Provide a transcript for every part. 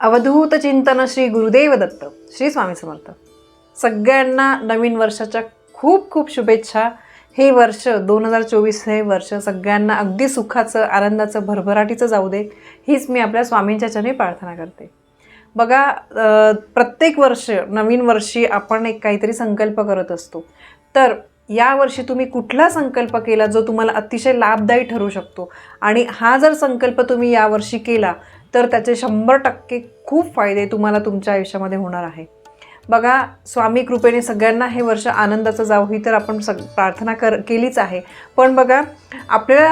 अवधूत चिंतन श्री गुरुदेव दत्त श्री स्वामी समर्थ. सगळ्यांना नवीन वर्षाच्या खूप खूप शुभेच्छा. हे वर्ष दोन हजार चोवीस हे वर्ष सगळ्यांना अगदी सुखाचं आनंदाचं भरभराटीचं जाऊ दे हीच मी आपल्या स्वामींच्या चरणी प्रार्थना करते. बघा प्रत्येक वर्ष नवीन वर्षी आपण एक काहीतरी संकल्प करत असतो. तर यावर्षी तुम्ही कुठला संकल्प केला जो तुम्हाला अतिशय लाभदायी ठरू शकतो? आणि हा जर संकल्प तुम्ही यावर्षी केला तर त्याचे शंभर टक्के खूप फायदे तुम्हाला तुमच्या आयुष्यामध्ये होणार आहे. बघा स्वामी कृपेने सगळ्यांना हे वर्ष आनंदाचं जावं ही तर आपण सग प्रार्थना कर केलीच आहे. पण बघा आपल्याला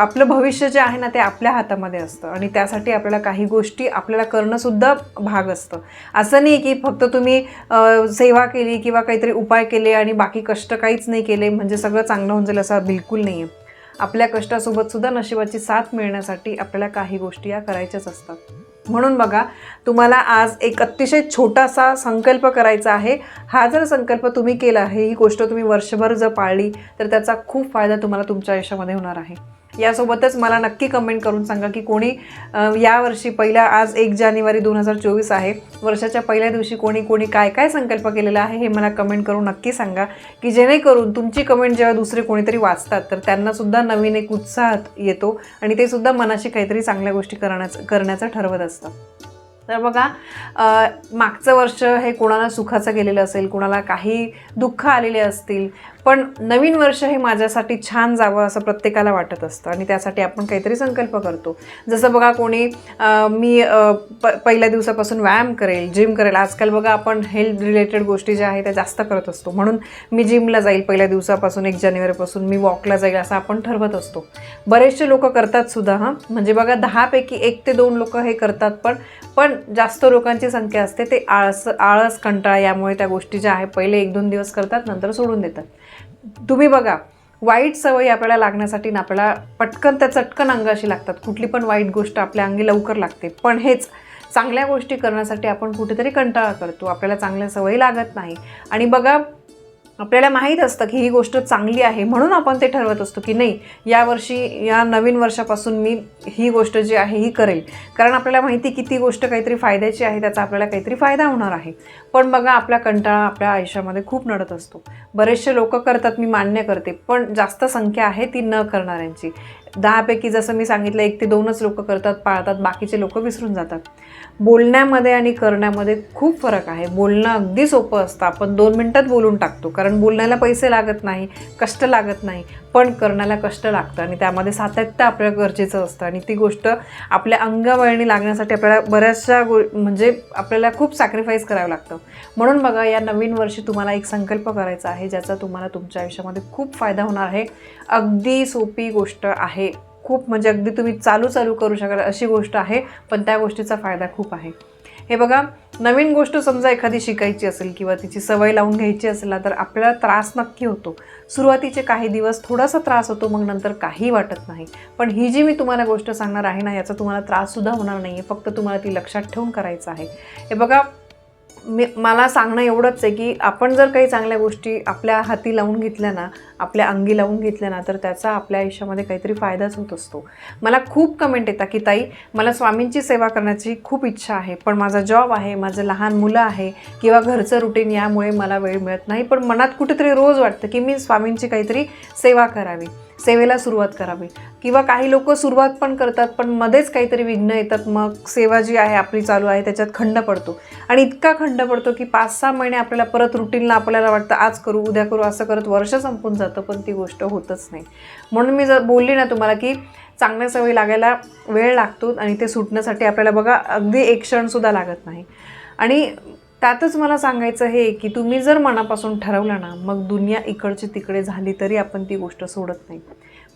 आपलं भविष्य जे आहे ना ते आपल्या हातामध्ये असतं आणि त्यासाठी आपल्याला काही गोष्टी आपल्याला करणंसुद्धा भाग असतं. असं नाही की फक्त तुम्ही सेवा केली किंवा काहीतरी उपाय केले आणि बाकी कष्ट काहीच नाही केले म्हणजे सगळं चांगलं होऊन जाईल असं बिलकुल नाही आहे आपल्या कष्टासोबत सुद्धा नशिबाची साथ मिळण्यासाठी आपल्याला काही गोष्टी या करायच्याच असतात. म्हणून बघा तुम्हाला आज एक अतिशय छोटासा संकल्प करायचा आहे. हा जर संकल्प तुम्ही केला आहे ही गोष्ट तुम्ही वर्षभर जर पाळली तर त्याचा खूप फायदा तुम्हाला तुमच्या आयुष्यामध्ये होणार आहे. यासोबतच मला नक्की कमेंट करून सांगा की कोणी यावर्षी पहिल्या आज एक जानेवारी दोन हजार चोवीस आहे. वर्षाच्या पहिल्या दिवशी कोणी कोणी काय काय संकल्प केलेला आहे हे मला कमेंट करून नक्की सांगा. की जेणेकरून तुमची कमेंट जेव्हा दुसरे कोणीतरी वाचतात तर त्यांनासुद्धा नवीन एक उत्साह येतो आणि ते सुद्धा मनाशी काहीतरी चांगल्या गोष्टी करण्याचं करण्याचं ठरवत असतं. तर बघा मागचं वर्ष हे कोणाला सुखाचं गेलेलं असेल कोणाला काही दुःख आलेले असतील पण नवीन वर्ष हे माझ्यासाठी छान जावं असं प्रत्येकाला वाटत असतं आणि त्यासाठी आपण काहीतरी संकल्प करतो. जसं बघा कोणी मी प पहिल्या दिवसापासून व्यायाम करेल जिम करेल आजकाल बघा आपण हेल्थ रिलेटेड गोष्टी ज्या आहेत त्या जास्त करत असतो. म्हणून मी जिमला जाईल पहिल्या दिवसापासून एक जानेवारीपासून मी वॉकला जाईल असं आपण ठरवत असतो. बरेचसे लोक करतात सुद्धा हां. म्हणजे बघा दहापैकी एक ते दोन लोक हे करतात पण पण जास्त लोकांची संख्या असते ते आळस आळस कंटाळा यामुळे त्या गोष्टी ज्या आहे पहिले एक दोन दिवस करतात नंतर सोडून देतात. तुम्ही बघा वाईट सवयी आपल्याला लागण्यासाठी ना आपल्याला पटकन त्या चटकन अंगाशी लागतात. कुठली पण वाईट गोष्ट आपल्या अंगी लवकर लागते. पण हेच चांगल्या गोष्टी करण्यासाठी आपण कुठेतरी कंटाळा करतो. आपल्याला चांगल्या सवयी लागत नाही. आणि बघा आपल्याला माहीत असतं की ही गोष्ट चांगली आहे म्हणून आपण ते ठरवत असतो की नाही यावर्षी या नवीन वर्षापासून मी ही गोष्ट जी आहे ही करेल. कारण आपल्याला माहिती की ती गोष्ट काहीतरी फायद्याची आहे त्याचा आपल्याला काहीतरी फायदा होणार आहे. पण बघा आपला कंटाळा आपल्या आयुष्यामध्ये खूप नडत असतो. बरेचसे लोक करतात मी मान्य करते पण जास्त संख्या आहे ती न करणाऱ्यांची. दहापैकी जसं मी सांगितलं एक ते दोनच लोक करतात पाळतात बाकीचे लोक विसरून जातात. बोलण्यामध्ये आणि करण्यामध्ये खूप फरक आहे. बोलणं अगदी सोपं असतं. आपण दोन मिनटात बोलून टाकतो कारण बोलण्याला पैसे लागत नाही कष्ट लागत नाही. पण करण्याला कष्ट लागतं आणि त्यामध्ये सातत्य आपल्याला गरजेचं असतं. आणि ती गोष्ट आपल्या अंगवळणी लागण्यासाठी आपल्याला बऱ्याचशा गो म्हणजे आपल्याला खूप सॅक्रिफाईस करावं लागतं. म्हणून बघा या नवीन वर्षी तुम्हाला एक संकल्प करायचा आहे ज्याचा तुम्हाला तुमच्या आयुष्यामध्ये खूप फायदा होणार आहे. अगदी सोपी गोष्ट आहे. खूप म्हणजे अगदी तुम्ही चालू चालू करू शकाल अशी गोष्ट आहे पण त्या गोष्टीचा फायदा खूप आहे. हे बघा नवीन गोष्ट समजा एखादी शिकायची असेल किंवा तिची सवय लावून घ्यायची असेल ना तर आपल्याला त्रास नक्की होतो. सुरुवातीचे काही दिवस थोडासा त्रास होतो मग नंतर काही वाटत नाही. पण ही जी मी तुम्हाला गोष्ट सांगणार आहे ना याचा तुम्हाला त्राससुद्धा होणार नाही आहे फक्त तुम्हाला ती लक्षात ठेवून करायचं आहे. हे बघा मी मला सांगणं एवढंच आहे की आपण जर काही चांगल्या गोष्टी आपल्या हाती लावून घेतल्या ना आपल्या अंगी लावून घेतल्या ना तर त्याचा आपल्या आयुष्यामध्ये काहीतरी फायदाच होत असतो. मला खूप कमेंट येतात की ताई मला स्वामींची सेवा करण्याची खूप इच्छा आहे पण माझा जॉब आहे माझं लहान मुलं आहे किंवा घरचं रुटीन यामुळे मला वेळ मिळत नाही पण मनात कुठेतरी रोज वाटतं की मी स्वामींची काहीतरी सेवा करावी. सेवेला सुरुवात करावी. किंवा काही लोक सुरुवात पण करतात पण मध्येच काहीतरी विघ्न येतात. मग सेवा जी आहे आपली चालू आहे त्याच्यात खंड पडतो. आणि इतका खंड पडतो की पाच सहा महिने आपल्याला परत रुटीनला आपल्याला वाटतं आज करू उद्या करू असं करत वर्ष संपून जातं पण ती गोष्ट होतच नाही. म्हणून मी जर बोलली ना तुम्हाला की चांगल्या सवयी लागायला वेळ लागतो आणि ते सुटण्यासाठी आपल्याला बघा अगदी एक क्षणसुद्धा लागत नाही. आणि त्यातच मला सांगायचं हे की तुम्ही जर मनापासून ठरवलं ना मग दुनिया इकडची तिकडे झाली तरी आपण ती गोष्ट सोडत नाही.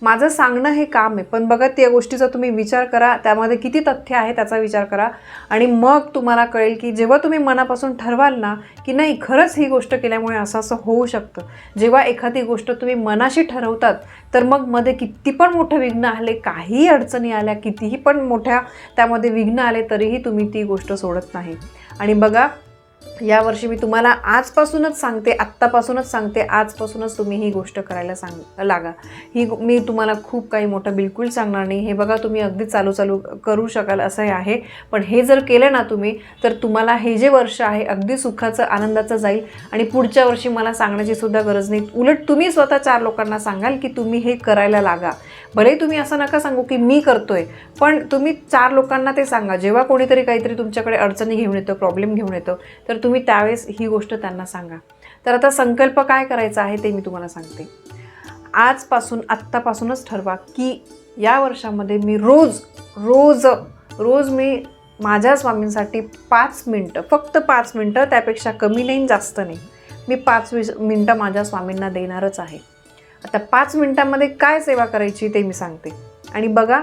माझं सांगणं हे काम आहे पण बघा त्या गोष्टीचा तुम्ही विचार करा त्यामध्ये किती तथ्य आहे त्याचा विचार करा. आणि मग तुम्हाला कळेल की जेव्हा तुम्ही मनापासून ठरवाल ना की नाही खरंच ही गोष्ट केल्यामुळे असं असं होऊ शकतं. जेव्हा एखादी गोष्ट तुम्ही मनाशी ठरवतात तर मग मध्ये किती पण मोठे विघ्न आले काहीही अडचणी आल्या कितीही पण मोठ्या त्यामध्ये विघ्न आले तरीही तुम्ही ती गोष्ट सोडत नाही. आणि बघा यावर्षी मी तुम्हाला आजपासूनच सांगते आत्तापासूनच सांगते आजपासूनच तुम्ही ही गोष्ट करायला सांग लागा. ही मी तुम्हाला खूप काही मोठं बिलकुल सांगणार नाही. हे बघा तुम्ही अगदी चालू चालू करू शकाल असं आहे. पण हे जर केलं ना तुम्ही तर तुम्हाला हे जे वर्ष आहे अगदी सुखाचं आनंदाचं जाईल. आणि पुढच्या वर्षी मला सांगण्याची सुद्धा गरज नाही. उलट तुम्ही स्वतः चार लोकांना सांगाल की तुम्ही हे करायला लागा. भले तुम्ही असं नका सांगू की मी करतोय पण तुम्ही चार लोकांना ते सांगा. जेव्हा कोणीतरी काहीतरी तुमच्याकडे अडचणी घेऊन येतं प्रॉब्लेम घेऊन येतं तर तुम्ही त्यावेळेस ही गोष्ट त्यांना सांगा. तर आता संकल्प काय करायचा आहे ते मी तुम्हाला सांगते. आजपासून आत्तापासूनच ठरवा की या वर्षामध्ये मी रोज रोज रोज मी माझ्या स्वामींसाठी पाच मिनटं फक्त पाच मिनटं त्यापेक्षा कमी नाही जास्त नाही. मी पाच वीस मिनटं माझ्या स्वामींना देणारच आहे. आता पाच मिनटामध्ये काय सेवा करायची ते मी सांगते. आणि बघा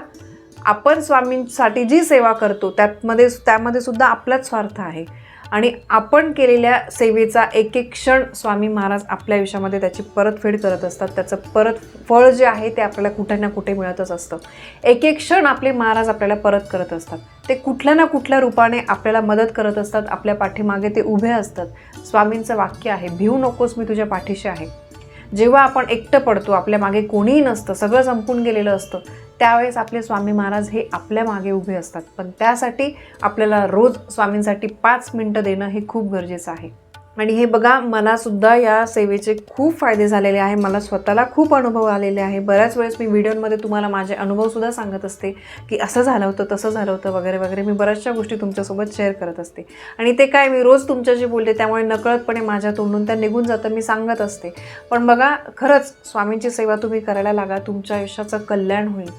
आपण स्वामींसाठी जी सेवा करतो त्यातमध्ये त्यामध्ये सुद्धा आपलाच स्वार्थ आहे. आणि आपण केलेल्या सेवेचा एक एक क्षण स्वामी महाराज आपल्या आयुष्यामध्ये त्याची परतफेड करत असतात. त्याचं परत फळ जे आहे ते आपल्याला कुठे ना कुठे मिळतच असतं. एक एक क्षण आपले महाराज आपल्याला परत करत असतात. ते कुठल्या ना कुठल्या रूपाने आपल्याला मदत करत असतात. आपल्या पाठीमागे ते उभे असतात. स्वामींचं वाक्य आहे भिऊ नकोस मी तुझ्या पाठीशी आहे. जेव्हा आपण एकटं पडतो आपल्या मागे कोणीही नसतं सगळं संपून गेलेलं असतं त्यावेळेस आपले स्वामी महाराज हे आपल्या मागे उभे असतात. पण त्यासाठी आपल्याला रोज स्वामींसाठी पाच मिनटं देणं हे खूप गरजेचं आहे. आणि हे बघा मलासुद्धा या सेवेचे खूप फायदे झालेले आहे. मला स्वतःला खूप अनुभव आलेले आहे. बऱ्याच वेळेस मी व्हिडिओमध्ये तुम्हाला माझे अनुभवसुद्धा सांगत असते की असं झालं होतं तसं झालं होतं वगैरे वगैरे. मी बऱ्याचशा गोष्टी तुमच्यासोबत शेअर करत असते. आणि ते काय मी रोज तुमच्याशी बोलते त्यामुळे नकळतपणे माझ्या तोंडून त्या निघून जातं मी सांगत असते. पण बघा खरंच स्वामींची सेवा तुम्ही करायला लागा तुमच्या आयुष्याचं कल्याण होईल.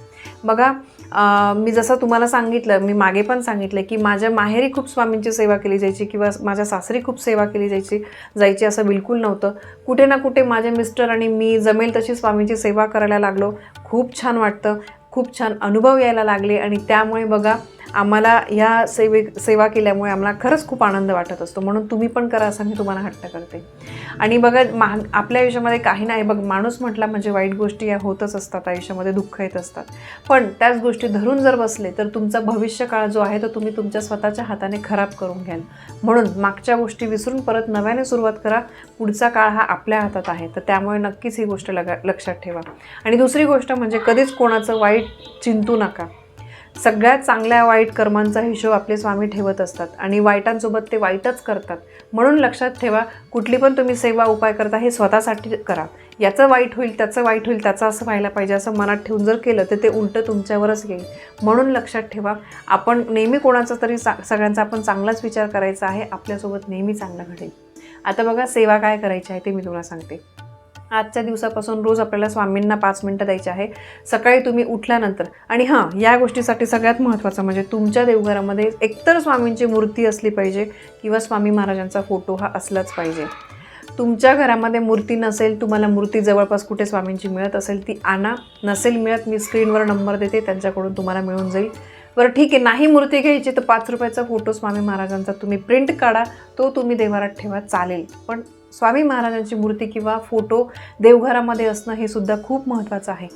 बघा मी जसं तुम्हाला सांगितलं मी मागे पण सांगितलं की माझ्या माहेरी खूप स्वामींची सेवा केली जायची किंवा माझ्या सासरी खूप सेवा केली जायची जायची असं बिलकुल नव्हतं. कुठे ना कुठे माझे मिस्टर आणि मी जमेल तशी स्वामींची सेवा करायला लागलो. खूप छान वाटतं खूप छान अनुभव यायला लागले आणि त्यामुळे बघा आम्हाला या सेवे सेवा केल्यामुळे आम्हाला खरंच खूप आनंद वाटत असतो. म्हणून तुम्ही पण करा असं मी तुम्हाला हट्ट करते. आणि बघा मा आपल्या आयुष्यामध्ये काही नाही. बघ माणूस म्हटला म्हणजे वाईट गोष्टी या होतच असतात आयुष्यामध्ये दुःख येत असतात. पण त्याच गोष्टी धरून जर बसले तर तुमचा भविष्य काळ जो आहे तो तुम्ही तुमच्या स्वतःच्या हाताने खराब करून घ्याल. म्हणून मागच्या गोष्टी विसरून परत नव्याने सुरुवात करा. पुढचा काळ हा आपल्या हातात आहे. तर त्यामुळे नक्कीच ही गोष्ट लगा लक्षात ठेवा. आणि दुसरी गोष्ट म्हणजे कधीच कोणाचं वाईट चिंतू नका. सगळ्यात चांगल्या वाईट कर्मांचा हिशोब आपले स्वामी ठेवत असतात आणि वाईटांसोबत ते वाईटच करतात. म्हणून लक्षात ठेवा कुठली पण तुम्ही सेवा उपाय करता हे स्वतःसाठी करा. याचं वाईट होईल त्याचं वाईट होईल त्याचं असं व्हायला पाहिजे असं मनात ठेवून जर केलं तर ते उलटं तुमच्यावरच येईल. म्हणून लक्षात ठेवा आपण नेहमी कोणाचा तरी सा सगळ्यांचा आपण चांगलाच विचार करायचा आहे आपल्यासोबत नेहमी चांगलं घडेल. आता बघा सेवा काय करायची आहे ते मी तुम्हाला सांगते. आजच्या दिवसापासून रोज आपल्याला स्वामींना पाच मिनटं द्यायची आहे. सकाळी तुम्ही उठल्यानंतर आणि हां या गोष्टीसाठी सगळ्यात महत्त्वाचं म्हणजे तुमच्या देवघरामध्ये एकतर स्वामींची मूर्ती असली पाहिजे किंवा स्वामी महाराजांचा फोटो हा असलाच पाहिजे. तुमच्या घरामध्ये मूर्ती नसेल तुम्हाला मूर्ती जवळपास कुठे स्वामींची मिळत असेल ती आणा. नसेल मिळत मी स्क्रीनवर नंबर देते त्यांच्याकडून तुम्हाला मिळून जाईल. बरं ठीक आहे नाही मूर्ती घ्यायची तर पाच रुपयाचा फोटो स्वामी महाराजांचा तुम्ही प्रिंट काढा तो तुम्ही देवारात ठेवा चालेल. पण स्वामी महाराजांची मूर्ती किंवा फोटो देवघरामध्ये असणं हे सुद्धा खूप महत्त्वाचं आहे.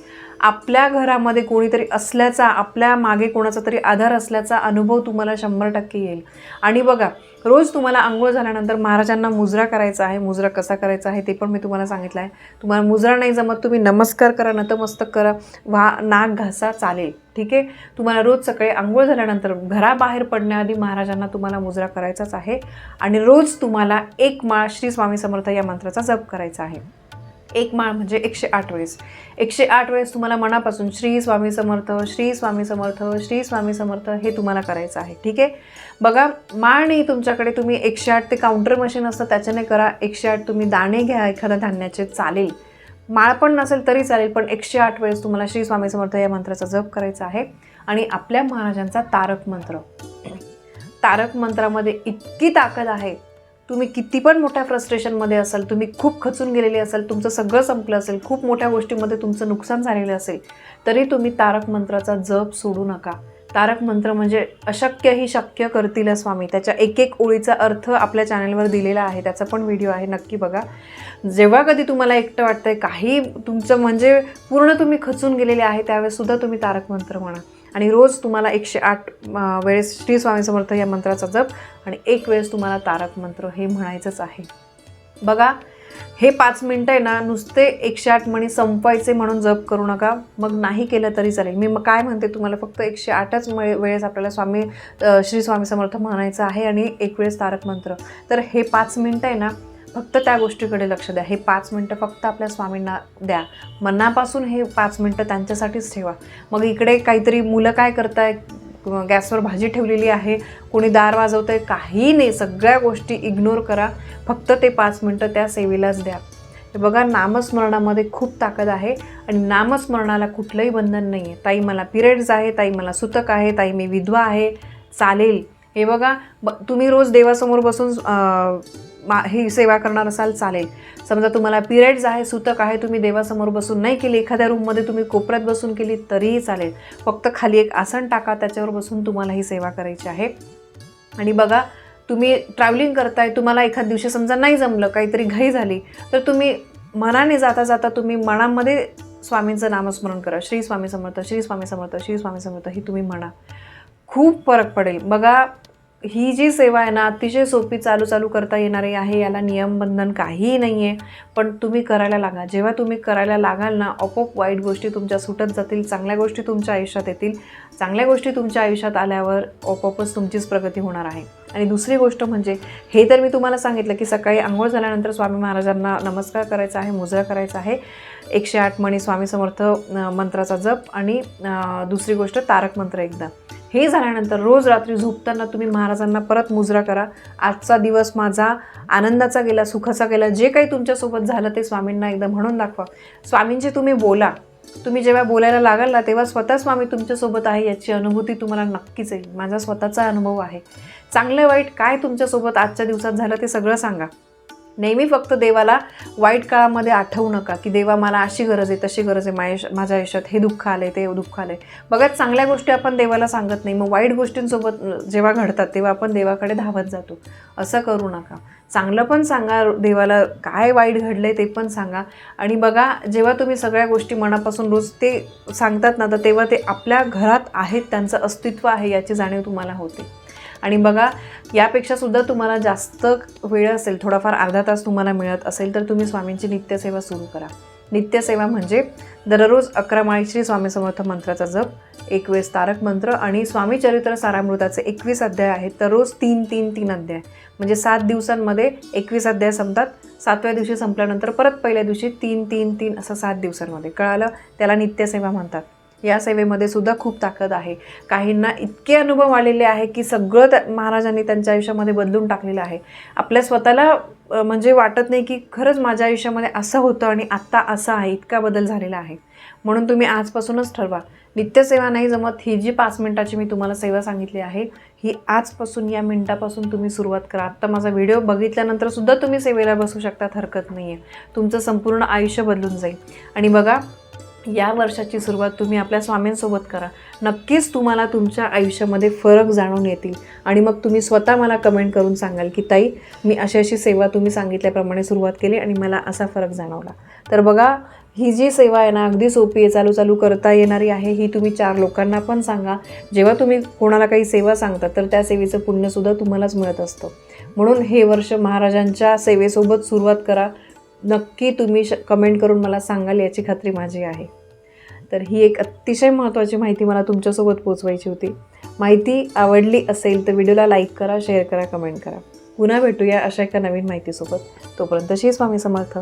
आपल्या घरामध्ये कोणीतरी असल्याचा आपल्या मागे कोणाचा तरी आधार असल्याचा अनुभव तुम्हाला शंभर टक्के येईल. आणि बघा रोज तुम्हाला आंघोळ झाल्यानंतर महाराजांना मुजरा करायचा आहे. मुजरा कसा करायचा आहे ते पण मी तुम्हाला सांगितलं आहे. तुम्हाला मुजरा नाही जमत तुम्ही नमस्कार करा नतमस्तक करा वा नाक घासा चालेल. ठीक आहे? तुम्हाला रोज सकाळी आंघोळ झाल्यानंतर घराबाहेर पडण्याआधी महाराजांना तुम्हाला मुजरा करायचाच आहे. आणि रोज तुम्हाला एक माळ श्री स्वामी समर्थ या मंत्राचा जप करायचा आहे. एक माळ म्हणजे एकशे आठ वेळेस. एकशे आठ वेळेस तुम्हाला मनापासून श्री स्वामी समर्थ श्री स्वामी समर्थ श्री स्वामी समर्थ हे तुम्हाला करायचं आहे. ठीक आहे? बघा माळ नाही तुमच्याकडे तुम्ही एकशे आठ ते काउंटर मशीन असतं त्याच्याने करा. एकशे आठ तुम्ही दाणे घ्या एखाद्या धान्याचे चालेल. माळ पण नसेल तरी चालेल पण एकशे आठ वेळेस तुम्हाला श्री स्वामी समर्थ या मंत्राचा जप करायचा आहे. आणि आपल्या महाराजांचा तारक मंत्र. तारक मंत्रामध्ये इतकी ताकद आहे तुम्ही किती पण मोठ्या फ्रस्ट्रेशनमध्ये असाल तुम्ही खूप खचून गेलेले असाल तुमचं सगळं संपलं असेल खूप मोठ्या गोष्टीमध्ये तुमचं नुकसान झालेलं असेल तरी तुम्ही तारक मंत्राचा जप सोडू नका. तारक मंत्र म्हणजे अशक्यही शक्य करतील स्वामी. त्याच्या एक एक ओळीचा अर्थ आपल्या चॅनलवर दिलेला आहे. त्याचा पण व्हिडिओ आहे नक्की बघा. जेव्हा कधी तुम्हाला एकटं वाटतंय काही तुमचं म्हणजे पूर्ण तुम्ही खचून गेलेले आहे त्यावेळेस सुद्धा तुम्ही तारक मंत्र म्हणा. आणि रोज तुम्हाला एकशे आठ वेळेस श्री स्वामी समर्थ या मंत्राचा जप आणि एक वेळेस तुम्हाला तारक मंत्र हे म्हणायचंच आहे. बघा हे पाच मिनटं आहे ना नुसते एकशे आठ मणी संपवायचे म्हणून जप करू नका. मग नाही केलं तरी चालेल. मी मग काय म्हणते तुम्हाला फक्त एकशे आठच वेळेस आपल्याला स्वामी श्री स्वामी समर्थ म्हणायचं आहे आणि एक वेळेस तारक मंत्र. तर हे पाच मिनटं आहे ना फक्त त्या गोष्टीकडे लक्ष द्या. हे पाच मिनटं फक्त आपल्या स्वामींना द्या. मनापासून हे पाच मिनटं त्यांच्यासाठीच ठेवा. मग इकडे काहीतरी मुलं काय करताय गॅसवर भाजी ठेवलेली आहे. कोणी दार वाजवतंय? काही नाही. सगळ्या गोष्टी इग्नोर करा. फक्त ते पाच मिनटं त्या सेवेलाच द्या. हे बघा नामस्मरणामध्ये खूप ताकद आहे आणि नामस्मरणाला कुठलंही बंधन नाही आहे ताई मला पिरियड्स आहे ताई मला सुतक आहे ताई मी विधवा आहे. चालेल. हे बघा ब तुम्ही रोज देवासमोर बसून मा ही सेवा करणार असाल चालेल. समजा तुम्हाला पिरियड्स आहे सुतक आहे तुम्ही देवासमोर बसून नाही केली एखाद्या रूममध्ये तुम्ही कोपऱ्यात बसून केली तरीही चालेल. फक्त खाली एक आसन टाका त्याच्यावर बसून तुम्हाला ही सेवा करायची आहे. आणि बघा तुम्ही ट्रॅव्हलिंग करताय तुम्हाला एखाद दिवशी समजा नाही जमलं काहीतरी घाई झाली तर तुम्ही मनाने जाता जाता तुम्ही मनामध्ये स्वामींचं नामस्मरण करा. श्री स्वामी समर्थ श्री स्वामी समर्थ श्री स्वामी समर्थ ही तुम्ही म्हणा. खूप फरक पडेल. बघा ही जी सेवा आहे ना अतिशय सोपी चालू चालू करता येणारी आहे याला नियमबंधन काहीही नाही आहे पण तुम्ही करायला लागा. जेव्हा तुम्ही करायला लागाल ना आपोआप वाईट गोष्टी तुमच्या सुटत जातील चांगल्या गोष्टी तुमच्या आयुष्यात येतील. चांगल्या गोष्टी तुमच्या आयुष्यात आल्यावर आपोआपच तुमचीच प्रगती होणार आहे. आणि दुसरी गोष्ट म्हणजे हे तर मी तुम्हाला सांगितलं की सकाळी आंघोळ झाल्यानंतर स्वामी महाराजांना नमस्कार करायचा आहे मुजरा करायचा आहे. एकशे आठ मणी स्वामी समर्थ मंत्राचा जप आणि दुसरी गोष्ट तारक मंत्र एकदा. हे झाल्यानंतर रोज रात्री झोपताना तुम्ही महाराजांना परत मुजरा करा. आजचा दिवस माझा आनंदाचा गेला सुखाचा गेला. जे काही तुमच्यासोबत झालं ते स्वामींना एकदा म्हणून दाखवा. स्वामींचे तुम्ही बोला. तुम्ही जेव्हा बोलायला लागाल ना तेव्हा स्वतः स्वामी तुमच्यासोबत आहे याची अनुभूती तुम्हाला नक्कीच येईल. माझा स्वतःचा अनुभव आहे. चांगलं वाईट काय तुमच्यासोबत आजच्या दिवसात झालं ते सगळं सांगा. नेहमी फक्त देवाला वाईट काळामध्ये आठवू नका की देवा मला अशी गरज आहे तशी गरज आहे माझ्या माझ्या आयुष्यात हे दुःख आले ते दुःख आलं आहे बघा चांगल्या गोष्टी आपण देवाला सांगत नाही. मग वाईट गोष्टींसोबत जेव्हा घडतात तेव्हा आपण देवाकडे धावत जातो. असं करू नका. चांगलं पण सांगा देवाला काय वाईट घडलं आहे ते पण सांगा. आणि बघा जेव्हा तुम्ही सगळ्या गोष्टी मनापासून रोज ते सांगतात ना तर तेव्हा ते आपल्या घरात आहेत त्यांचं अस्तित्व आहे याची जाणीव तुम्हाला होते. आणि बघा यापेक्षा सुद्धा तुम्हाला जास्त वेळ असेल थोडाफार अर्धा तास तुम्हाला मिळत असेल तर तुम्ही स्वामींची नित्यसेवा सुरू करा. नित्यसेवा म्हणजे दररोज अकरा माळी श्री स्वामी समर्थ मंत्राचा जप एकवीस तारक मंत्र आणि स्वामी चरित्र सारामृताचे एकवीस अध्याय आहेत तर रोज तीन तीन तीन अध्याय. म्हणजे सात दिवसांमध्ये एकवीस अध्याय संपतात सातव्या दिवशी संपल्यानंतर परत पहिल्या दिवशी तीन तीन तीन असं सात दिवसांमध्ये. कळालं? त्याला नित्यसेवा म्हणतात. या सेवेमध्ये सुद्धा खूप ताकद आहे. काहींना इतके अनुभव आलेले आहे की सगळं त्या महाराजांनी त्यांच्या आयुष्यामध्ये बदलून टाकलेलं आहे. आपल्या स्वतःला म्हणजे वाटत नाही की खरंच माझ्या आयुष्यामध्ये असं होतं आणि आत्ता असं आहे इतका बदल झालेला आहे. म्हणून तुम्ही आजपासूनच ठरवा. नित्यसेवा नाही जमत ही जी पाच मिनिटाची मी तुम्हाला सेवा सांगितली आहे ही आजपासून या मिनिटापासून तुम्ही सुरुवात करा. आत्ता माझा व्हिडिओ बघितल्यानंतर सुद्धा तुम्ही सेवेला बसू शकतात हरकत नाही आहे तुमचं संपूर्ण आयुष्य बदलून जाईल. आणि बघा या वर्षाची सुरुवात तुम्ही आपल्या स्वामींसोबत करा. नक्कीच तुम्हाला तुमच्या आयुष्यामध्ये फरक जाणून येतील. आणि मग तुम्ही स्वतः मला कमेंट करून सांगाल की ताई मी अशी अशी सेवा तुम्ही सांगितल्याप्रमाणे सुरुवात केली आणि मला असा फरक जाणवला. तर बघा ही जी सेवा आहे ना अगदी सोपी आहे चालू चालू करता येणारी आहे ही तुम्ही चार लोकांना पण सांगा. जेव्हा तुम्ही कोणाला काही सेवा सांगता तर त्या सेवेचं पुण्यसुद्धा तुम्हालाच मिळत असतं. म्हणून हे वर्ष महाराजांच्या सेवेसोबत सुरुवात करा. नक्की तुम्ही श कमेंट करून मला सांगाल याची खात्री माझी आहे. तर ही एक अतिशय महत्त्वाची माहिती मला तुमच्यासोबत पोचवायची होती. माहिती आवडली असेल तर व्हिडिओला लाईक करा शेअर करा कमेंट करा. पुन्हा भेटूया अशा एका नवीन माहितीसोबत. तोपर्यंत श्री स्वामी समर्थ.